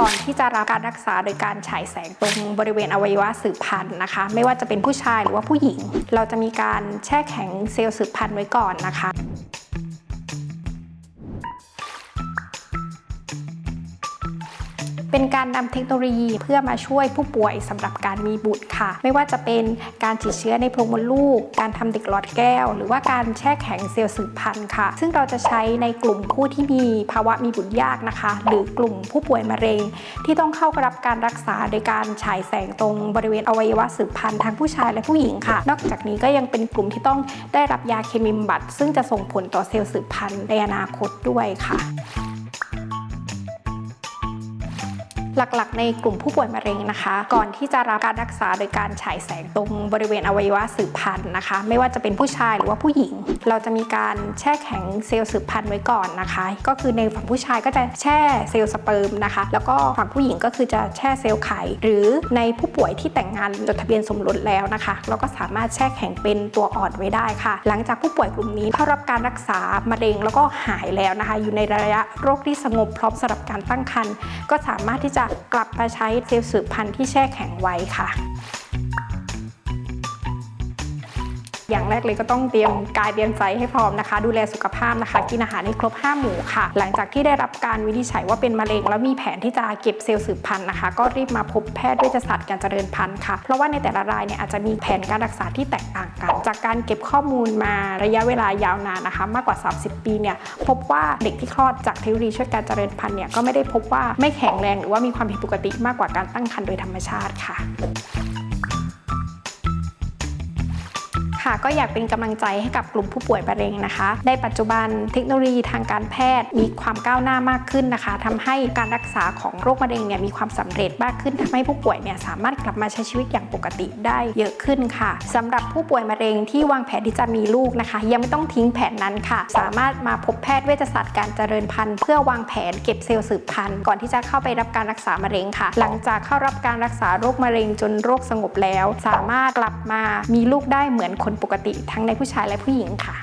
ก่อนที่จะรับการรักษาโดยการฉายแสงตรงบริเวณอวัยวะสืบพันธุ์นะคะ ไม่ว่าจะเป็นผู้ชายหรือว่าผู้หญิง เราจะมีการแช่แข็งเซลล์สืบพันธุ์ไว้ก่อนนะคะ เป็นการนำเทคโนโลยีเพื่อมาช่วยผู้ป่วยสำหรับการมีบุตรค่ะ ไม่ว่าจะเป็นการฉีดเชื้อในโพรงมดลูก การทำเด็กหลอดแก้ว หรือว่าการแช่แข็งเซลล์สืบพันธุ์ค่ะ ซึ่งเราจะใช้ในกลุ่มผู้ที่มีภาวะมีบุตรยากนะคะ หรือกลุ่มผู้ป่วยมะเร็ง ที่ต้องเข้ารับการรักษาโดยการฉายแสงตรงบริเวณอวัยวะสืบพันธุ์ทั้งผู้ชายและผู้หญิงค่ะ นอกจากนี้ก็ยังเป็นกลุ่มที่ต้องได้รับยาเคมีบำบัด ซึ่งจะส่งผลต่อเซลล์สืบพันธุ์ในอนาคตด้วยค่ะ หลักๆ ในกลุ่มผู้ป่วยมะเร็งนะคะ ก่อนที่จะรับการรักษาโดยการฉายแสงตรงบริเวณอวัยวะสืบพันธุ์นะคะ ไม่ว่าจะเป็นผู้ชายหรือว่าผู้หญิง เราจะมีการแช่แข็งเซลล์สืบพันธุ์ไว้ก่อนนะคะ ก็คือในฝั่งผู้ชายก็จะแช่เซลล์สเปิร์มนะคะ แล้วก็ฝั่งผู้หญิงก็คือจะแช่เซลล์ไข่หรือในผู้ป่วยที่แต่งงานจดทะเบียนสมรสแล้วนะคะเราก็สามารถแช่แข็งเป็นตัวอ่อนไว้ได้ค่ะ หลังจากผู้ป่วยกลุ่มนี้เข้ารับการรักษามะเร็งแล้วก็หายแล้วนะคะ อยู่ในระยะโรคที่สงบพร้อมสำหรับการตั้งครรภ์ก็สามารถที่จะกลับมาใช้เซลล์สืบพันธุ์ที่แช่แข็งไว้ค่ะ อย่างแรกเลยก็ต้องเตรียมกายเตรียมใจให้พร้อมนะคะ ดูแลสุขภาพนะคะ กินอาหารให้ครบ 5 หมู่ค่ะ หลังจากที่ได้รับการวินิจฉัยว่าเป็นมะเร็ง แล้วมีแผนที่จะเก็บเซลล์สืบพันธุ์นะคะ ก็รีบมาพบแพทย์เวชศาสตร์การเจริญพันธุ์ค่ะ เพราะว่าในแต่ละรายเนี่ยอาจจะมีแผนการรักษาที่แตกต่างกัน จากการเก็บข้อมูลมาระยะเวลายาวนานนะคะ มากกว่า 30 ปีเนี่ยพบว่าเด็กที่คลอดจากเทคโนโลยีช่วยการเจริญพันธุ์เนี่ยก็ไม่ได้พบว่าไม่แข็งแรงหรือว่ามีความผิดปกติมากกว่าการตั้งครรภ์โดยธรรมชาติค่ะ ค่ะ ก็อยากเป็นกำลังใจให้กับกลุ่มผู้ป่วยมะเร็งนะคะ ในปัจจุบันเทคโนโลยีทางการแพทย์มีความก้าวหน้ามากขึ้นนะคะทำให้การรักษาของโรคมะเร็งเนี่ยมีความสำเร็จมากขึ้นทำให้ผู้ป่วยเนี่ยสามารถกลับมาใช้ชีวิตอย่างปกติได้เยอะขึ้นค่ะสำหรับผู้ป่วยมะเร็งที่วางแผนที่จะมีลูกนะคะ ยังไม่ต้องทิ้งแผนนั้นค่ะ สามารถมาพบแพทย์เวชศาสตร์การเจริญพันธุ์เพื่อวางแผนเก็บเซลล์สืบพันธุ์ก่อนที่จะเข้าไปรับการรักษามะเร็งค่ะ หลังจากเข้ารับการรักษาโรคมะเร็งจนโรคสงบแล้ว สามารถกลับมามีลูกได้เหมือนคนปกติทั้งในผู้ชายและผู้หญิงค่ะ